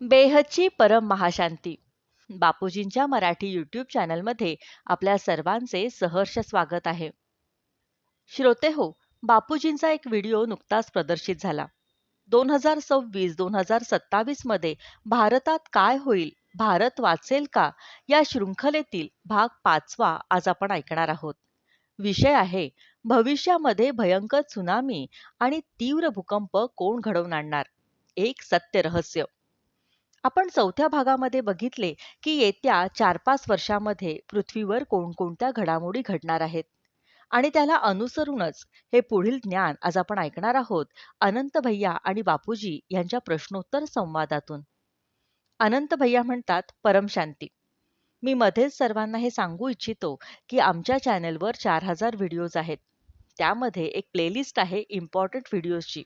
बेहची परम महाशांती बापूजींच्या मराठी यूट्यूब चॅनलमध्ये आपल्या सर्वांचे सहर्ष स्वागत आहे. श्रोते हो बापूजींचा एक व्हिडिओ नुकताच प्रदर्शित झाला. दोन हजार सव्वीस दोन हजार सत्तावीसमध्ये भारतात काय होईल भारत वाचेल का या शृंखलेतील भाग पाचवा आज आपण ऐकणार आहोत. विषय आहे भविष्यामध्ये भयंकर त्सुनामी आणि तीव्र भूकंप कोण घडवून आणणार? एक सत्य रहस्य. आपण चौथ्या भागामध्ये बघितले की येत्या चार पाच वर्षामध्ये पृथ्वीवर कोणकोणत्या घडामोडी घडणार आहेत? आणि त्याला अनुसरूनच हे पुढील ज्ञान आज आपण ऐकणार आहोत अनंत भैया आणि बापूजी यांच्या प्रश्नोत्तर संवादातून. अनंत भैया म्हणतात परमशांती मी मध्येच सर्वांना हे सांगू इच्छितो की आमच्या चॅनलवर चार हजार व्हिडिओज आहेत. त्यामध्ये एक प्लेलिस्ट आहे इम्पॉर्टंट व्हिडिओजची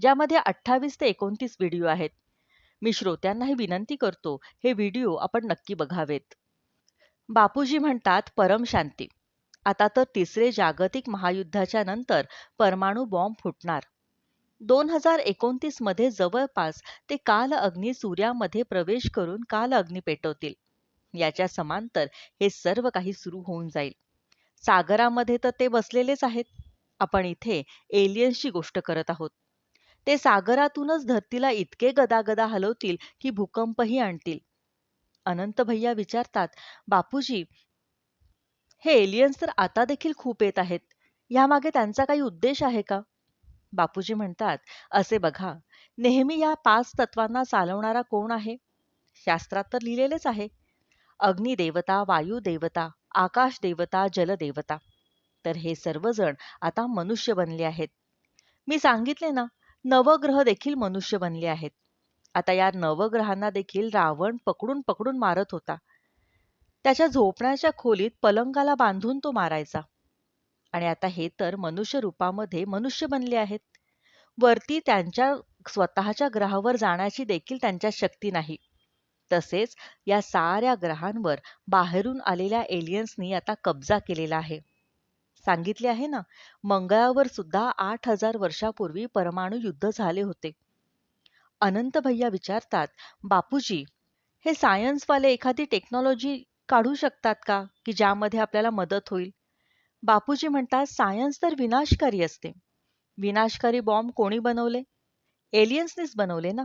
ज्यामध्ये अठ्ठावीस ते एकोणतीस व्हिडिओ आहेत. मी श्रोत्यांनाही विनंती करतो हे व्हिडिओ आपण नक्की बघावेत. बापूजी म्हणतात परम शांती. आता तर तिसरे जागतिक महायुद्धाच्या नंतर परमाणू बॉम्ब फुटणार. दोन हजार एकोणतीसमध्ये जवळपास ते काल अग्नी सूर्यामध्ये प्रवेश करून काल अग्नी पेटवतील. याच्या समांतर हे सर्व काही सुरू होऊन जाईल. सागरामध्ये तर ते बसलेलेच आहेत. आपण इथे एलियन्सची गोष्ट करत आहोत. ते सागरातूनच धरतीला इतके गदागदा हलवतील की भूकंपही आणतील. अनंत भैया विचारतात बापूजी हे एलियन्स तर आता देखील खूप येत आहेत. यामागे त्यांचा काही उद्देश आहे का? बापूजी म्हणतात असे बघा नेहमी या पाच तत्वांना चालवणारा कोण आहे? शास्त्रात तर लिहिलेलेच आहे. अग्निदेवता वायुदेवता आकाश देवता जलदेवता. तर हे सर्वजण आता मनुष्य बनले आहेत. मी सांगितले ना नवग्रह देखील मनुष्य बनले आहेत. आता या नवग्रहांना देखील रावण पकडून पकडून मारत होता. त्याच्या झोपण्याच्या खोलीत पलंगाला बांधून तो मारायचा. आणि आता हे तर मनुष्य रूपामध्ये मनुष्य बनले आहेत. वरती त्यांच्या स्वतःच्या ग्रहावर जाण्याची देखील त्यांच्या शक्ती नाही. तसेच या साऱ्या ग्रहांवर बाहेरून आलेल्या एलियन्सनी आता कब्जा केलेला आहे. सांगितले आहे ना मंगळावर सुद्धा आठ हजार वर्षापूर्वी परमाणू युद्ध झाले होते. अनंत भैया विचारतात बापूजी हे सायन्सवाले एखादी टेक्नॉलॉजी काढू शकतात का की ज्यामध्ये आपल्याला मदत होईल? बापूजी म्हणतात सायन्स तर विनाशकारी असते. विनाशकारी बॉम्ब कोणी बनवले? एलियन्सनीच बनवले ना.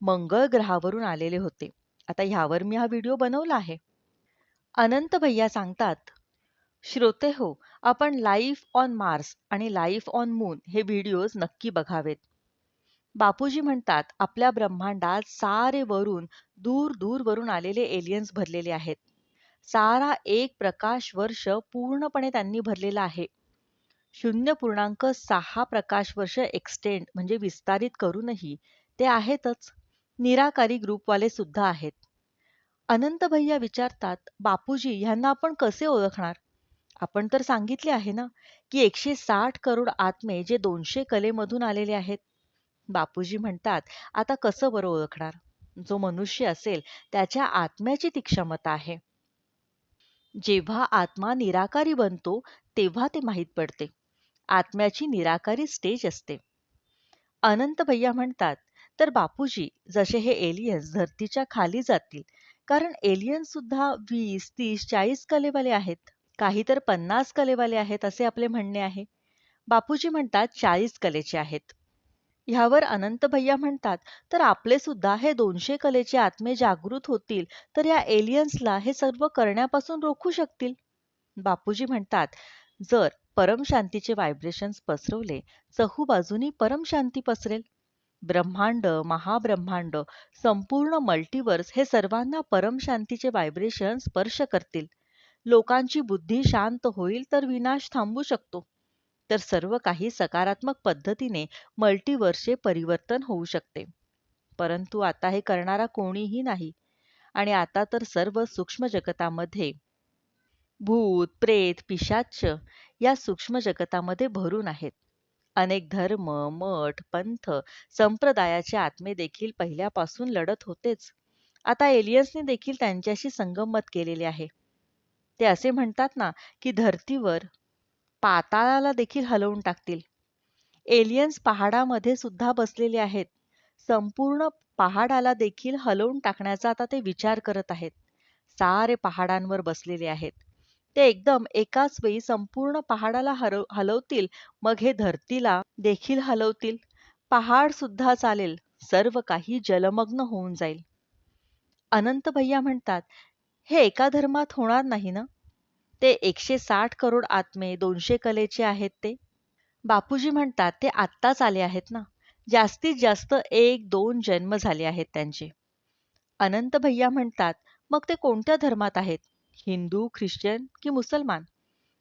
मंगळ ग्रहावरून आलेले होते. आता ह्यावर मी हा व्हिडिओ बनवला आहे. अनंत भैया सांगतात श्रोते हो आपण लाईफ ऑन मार्स आणि लाईफ ऑन मून हे व्हिडिओज नक्की बघावेत. बापूजी म्हणतात आपल्या ब्रह्मांडात सारे वरून दूर दूर वरून आलेले एलियन्स भरलेले आहेत. सारा एक प्रकाश वर्ष पूर्णपणे त्यांनी भरलेला आहे. शून्य पूर्णांक सहा प्रकाश वर्ष एक्सटेंड म्हणजे विस्तारित करूनही ते आहेतच. निराकारी ग्रुपवाले सुद्धा आहेत. अनंत भैया विचारतात बापूजी ह्यांना आपण कसे ओळखणार? आपण तर सांगितले आहे ना की एकशे साठ करोड आत्मे जे दोनशे कलेमधून आलेले आहेत. बापूजी म्हणतात आता कसं बरं ओळखणार? जो मनुष्य असेल त्याच्या आत्म्याची ती क्षमता आहे. जेव्हा आत्मा निराकारी बनतो तेव्हा ते माहीत पडते. आत्म्याची निराकारी स्टेज असते. अनंत भैया म्हणतात तर बापूजी जसे हे एलियन्स धरतीच्या खाली जातील कारण एलियन्स सुद्धा वीस तीस चाळीस कलेवाले आहेत. काही तर पन्नास कलेवाले आहेत असे आपले म्हणणे आहे. बापूजी म्हणतात चाळीस कलेचे आहेत. ह्यावर अनंत भैया म्हणतात तर आपले सुद्धा हे दोनशे कलेचे आत्मे जागृत होतील तर या एलियन्सला हे सर्व करण्यापासून रोखू शकतील? बापूजी म्हणतात जर परमशांतीचे व्हायब्रेशन्स पसरवले चहूबाजूनी परमशांती पसरेल. ब्रह्मांड महाब्रह्मांड संपूर्ण मल्टिवर्स हे सर्वांना परमशांतीचे व्हायब्रेशन स्पर्श करतील. लोकांची बुद्धी शांत होईल तर विनाश थांबू शकतो. तर सर्व काही सकारात्मक पद्धतीने मल्टीवर्सचे परिवर्तन होऊ शकते. परंतु आता हे करणारा कोणीही नाही. आणि आता तर सर्व सूक्ष्म जगतामध्ये भूत प्रेत पिशाच या सूक्ष्म जगतामध्ये भरून आहेत. अनेक धर्म मठ पंथ संप्रदायाचे आत्मे देखील पहिल्यापासून लढत होतेच. आता एलियन्सने देखील त्यांच्याशी संगमत केलेले आहे. ते असे म्हणतात ना की धर्तीवर पाताळाला देखील हलवून टाकतील. एलियन्स पहाडामध्ये सुद्धा बसलेले आहेत. संपूर्ण पहाडाला देखील हलवून टाकण्याचा आता ते विचार करत आहेत. सारे पहाडांवर बसलेले आहेत. ते एकदम एकाच वेळी संपूर्ण पहाडाला हरव हलवतील. मग हे धरतीला देखील हलवतील. पहाड सुद्धा चालेल. सर्व काही जलमग्न होऊन जाईल. अनंत भैया म्हणतात हे एका धर्मात होणार नाही ना? ते एकशे साठ करोड आत्मे दोनशे कलेचे आहेत ते. बापूजी म्हणतात ते आत्ताच आले आहेत ना? जास्तीत जास्त एक दोन जन्म झाले आहेत त्यांचे. अनंत भैया म्हणतात मग ते कोणत्या धर्मात आहेत? हिंदू ख्रिश्चन की मुसलमान?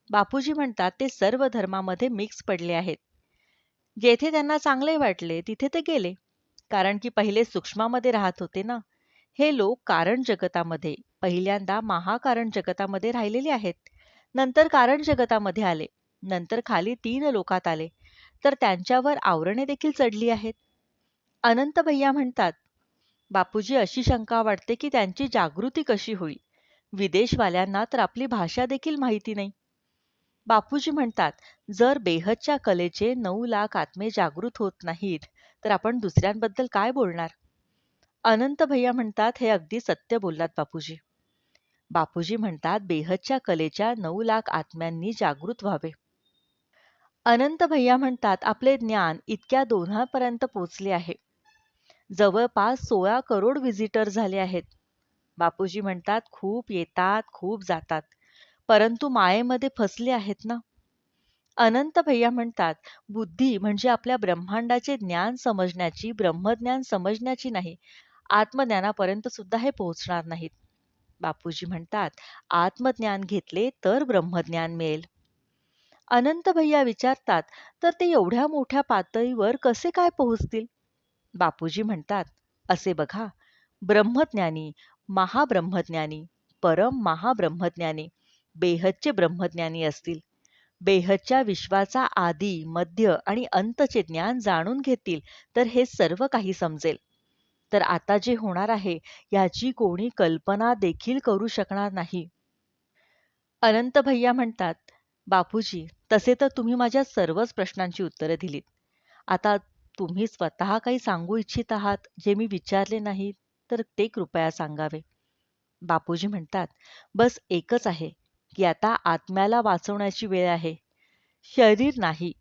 बापूजी म्हणतात ते सर्व धर्मामध्ये मिक्स पडले आहेत. जेथे त्यांना चांगले वाटले तिथे ते गेले. कारण की पहिले सूक्ष्मामध्ये राहत होते ना? हे लोक कारण जगतामध्ये पहिल्यांदा महाकारण जगतामध्ये राहिलेले आहेत. नंतर कारण जगतामध्ये आले नंतर खाली तीन लोकात आले तर त्यांच्यावर आवरणे देखील चढली आहेत. अनंत भैया म्हणतात बापूजी अशी शंका वाटते की त्यांची जागृती कशी होईल? विदेशवाल्यांना तर आपली भाषा देखील माहिती नाही. बापूजी म्हणतात जर बेहदच्या कलेचे नऊ लाख आत्मे जागृत होत नाहीत तर आपण दुसऱ्यांबद्दल काय बोलणार? अनंत भैया म्हणतात हे अगदी सत्य बोललात बापूजी. बापूजी म्हणतात बेहदच्या कलेच्या नऊ लाख आत्म्यांनी जागृत व्हावे. अनंत भैया म्हणतात आपले ज्ञान इतक्या दोन्हापर्यंत पोचले आहे. जवळपास सोळा करोड व्हिजिटर झाले आहेत. बापूजी म्हणतात खूप येतात खूप जातात परंतु मायेमध्ये फसले आहेत ना. अनंत भैया म्हणतात बुद्धी म्हणजे आपल्या ब्रह्मांडाचे ज्ञान समजण्याची ब्रह्मज्ञान समजण्याची नाही आत्मज्ञानापर्यंत सुद्धा हे पोहोचणार नाहीत. बापूजी म्हणतात आत्मज्ञान घेतले तर ब्रह्मज्ञान मिळेल. अनंत भैया विचारतात तर ते एवढ्या मोठ्या पातळीवर कसे काय पोहोचतील? बापूजी म्हणतात असे बघा ब्रह्मज्ञानी महाब्रह्मज्ञानी परम महाब्रह्मज्ञानी बेहदचे ब्रह्मज्ञानी असतील. बेहदच्या विश्वाचा आदी मध्य आणि अंतचे ज्ञान जाणून घेतील तर हे सर्व काही समजेल. तर आता जे होणार आहे याची कोणी कल्पना देखील करू शकणार नाही. अनंत भैया म्हणतात बापूजी तसे तर तुम्ही माझ्या सर्वच प्रश्नांची उत्तरे दिलीत. आता तुम्ही स्वतः काही सांगू इच्छित आहात जे मी विचारले नाही तर ते कृपया सांगावे. बापूजी म्हणतात बस एकच आहे की आता आत्म्याला वाचवण्याची वेळ आहे. शरीर नाही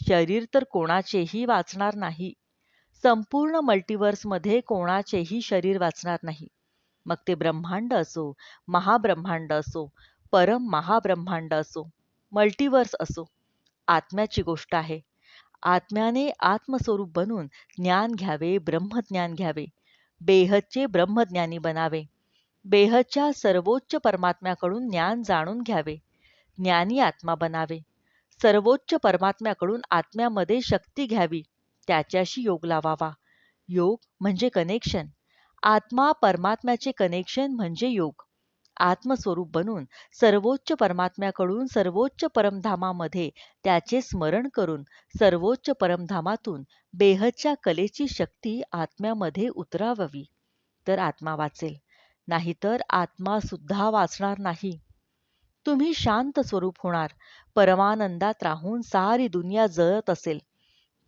शरीर तर कोणाचेही वाचणार नाही. संपूर्ण मल्टिवर्समध्ये कोणाचेही शरीर वाचणार नाही. मग ते ब्रह्मांड असो महाब्रह्मांड असो परम महाब्रह्मांड असो मल्टिवर्स असो आत्म्याची गोष्ट आहे. आत्म्याने आत्मस्वरूप बनून ज्ञान घ्यावे ब्रह्मज्ञान घ्यावे बेहदचे ब्रह्मज्ञानी बनावे बेहदच्या सर्वोच्च परमात्म्याकडून ज्ञान जाणून घ्यावे ज्ञानी आत्मा बनावे सर्वोच्च परमात्म्याकडून आत्म्यामध्ये शक्ती घ्यावी त्याच्याशी योग लावावा. योग म्हणजे कनेक्शन आत्मा परमात्म्याचे कनेक्शन म्हणजे योग. आत्मस्वरूप बनून सर्वोच्च परमात्म्याकडून सर्वोच्च परमधामामध्ये त्याचे स्मरण करून सर्वोच्च परमधामातून बेहदच्या कलेची शक्ती आत्म्यामध्ये उतराववी. तर आत्मा वाचेल. नाहीतर आत्मा सुद्धा वाचणार नाही. तुम्ही शांत स्वरूप होणार. परमानंदात राहून सारी दुनिया जळत असेल.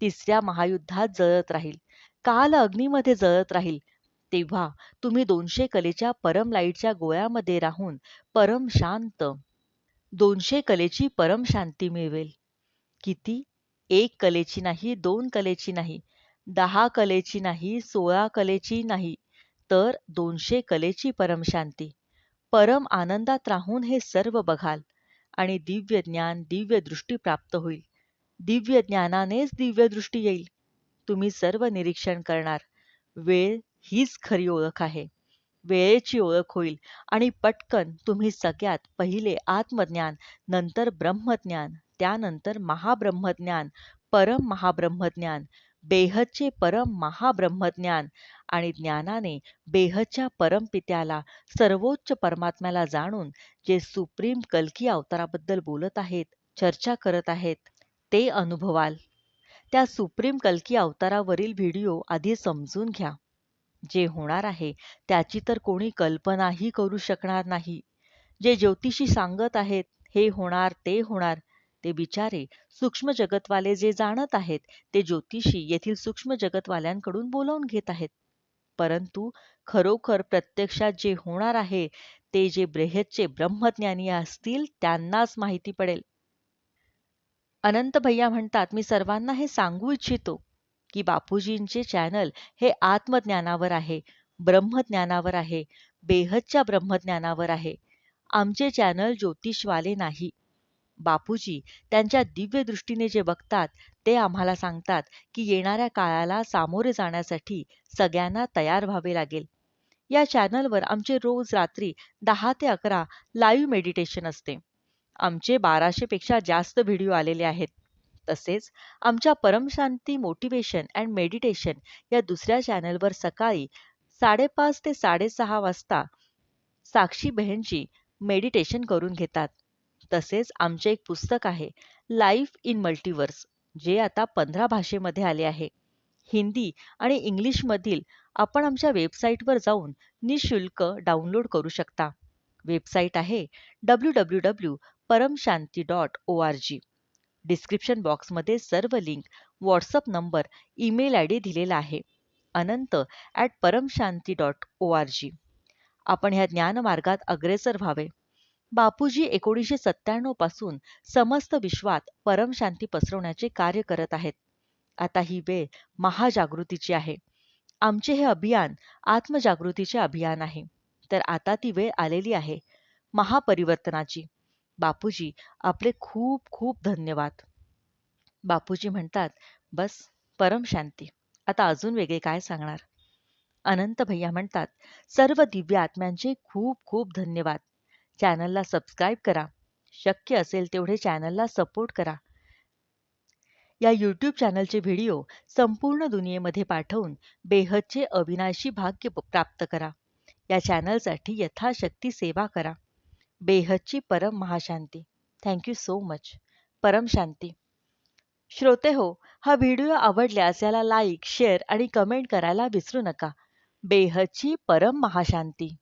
तिसऱ्या महायुद्धात जळत राहील. काल अग्नीमध्ये जळत राहील. तेव्हा तुम्ही दोनशे कलेच्या परम लाईटच्या गोळ्यामध्ये राहून परम शांत दोनशे कलेची परम शांती मिळवेल. किती? एक कलेची नाही दोन कलेची नाही दहा कलेची नाही सोळा कलेची नाही तर दोनशे कलेची परम शांती. परम आनंदात राहून हे सर्व बघाल आणि दिव्य ज्ञान दिव्य दृष्टी प्राप्त होईल. दिव्य ज्ञानानेच दिव्य दृष्टी येईल. तुम्ही सर्व निरीक्षण करणार. वेळ हीच खरी ओळख आहे. वेळेची ओळख होईल आणि पटकन तुम्ही सगळ्यात पहिले आत्मज्ञान नंतर ब्रह्मज्ञान त्यानंतर महाब्रह्मज्ञान परम महाब्रह्मज्ञान बेहदचे परम महाब्रह्मज्ञान आणि ज्ञानाने बेहदच्या परमपित्याला सर्वोच्च परमात्म्याला जाणून जे सुप्रीम कल्की अवताराबद्दल बोलत आहेत चर्चा करत आहेत. ते अनुभवाल. त्या सुप्रीम कल्की अवतारावरील व्हिडिओ आधी समजून घ्या. जे होणार आहे त्याची तर कोणी कल्पनाही करू शकणार नाही. जे ज्योतिषी सांगत आहेत हे होणार ते होणार. ते बिचारे सूक्ष्म जगतवाले जे जाणत आहेत ते ज्योतिषी येथील सूक्ष्म जगतवाल्यांकडून बोलावून घेत आहेत. परंतु खरोखर प्रत्यक्षात जे होणार आहे ते जे ब्रेहेतचे ब्रह्मज्ञानी असतील त्यांनाच माहिती पडेल. अनंत भैया म्हणतात मी सर्वांना हे सांगू इच्छितो की बापूजींचे चॅनल हे आत्मज्ञानावर आहे ब्रह्मज्ञानावर आहे बेहदच्या ब्रह्मज्ञानावर आहे. आमचे चॅनल ज्योतिषवाले नाही. बापूजी त्यांच्या दिव्य दृष्टीने जे बघतात ते आम्हाला सांगतात की येणाऱ्या काळाला सामोरे जाण्यासाठी सगळ्यांना तयार व्हावे लागेल. या चॅनलवर आमचे रोज रात्री दहा ते अकरा लाईव्ह मेडिटेशन असते. आमचे बाराशे पेक्षा जास्त व्हिडिओ आलेले आहेत. तसेच आमच्या परमशांती मोटिवेशन अँड मेडिटेशन या दुसऱ्या चॅनलवर सकाळी साडेपाच ते साडेसहा वाजता साक्षी बहनजी मेडिटेशन करून घेतात. तसेच आमचे एक पुस्तक आहे लाईफ इन मल्टिवर्स जे आता पंधरा भाषेमध्ये आले आहे. हिंदी आणि इंग्लिशमधील आपण आमच्या वेबसाईटवर जाऊन निशुल्क डाउनलोड करू शकता. वेबसाईट आहे W W W Paramshanti dot O R G description बॉक्समध्ये सर्व link WhatsApp number email I D दिलेला आहे. Anant at Paramshanti dot O R G आपण ह्या ज्ञानमार्गात अग्रेसर व्हावे. बापूजी एकोणीसशे सत्त्याण्णवपासून समस्त विश्वात परमशांती पसरवण्याचे कार्य करत आहेत. आता ही वेळ महाजागृतीची आहे. आमचे हे अभियान आत्मजागृतीचे अभियान आहे. तर आता ती वेळ आलेली आहे. महापरिवर्तनाची. बापूजी आपले खूप खूप धन्यवाद. बापूजी म्हणतात बस परम शांती. आता अजून वेगळे काय सांगणार? अनंत भैया म्हणतात सर्व दिव्य आत्म्यांचे खूप खूप धन्यवाद. चॅनलला सबस्क्राईब करा. शक्य असेल तेवढे चॅनलला सपोर्ट करा. या यूट्यूब चॅनलचे व्हिडिओ संपूर्ण दुनियेमध्ये पाठवून बेहदचे अविनाशी भाग्य प्राप्त करा. या चॅनलसाठी यथाशक्ती सेवा करा. बेहदची परम महाशांती. थँक्यू सो मच परम शांती. श्रोते हो हा व्हिडिओ आवडल्यास याला लाईक शेअर आणि कमेंट करायला विसरू नका. बेहदची परम महाशांती.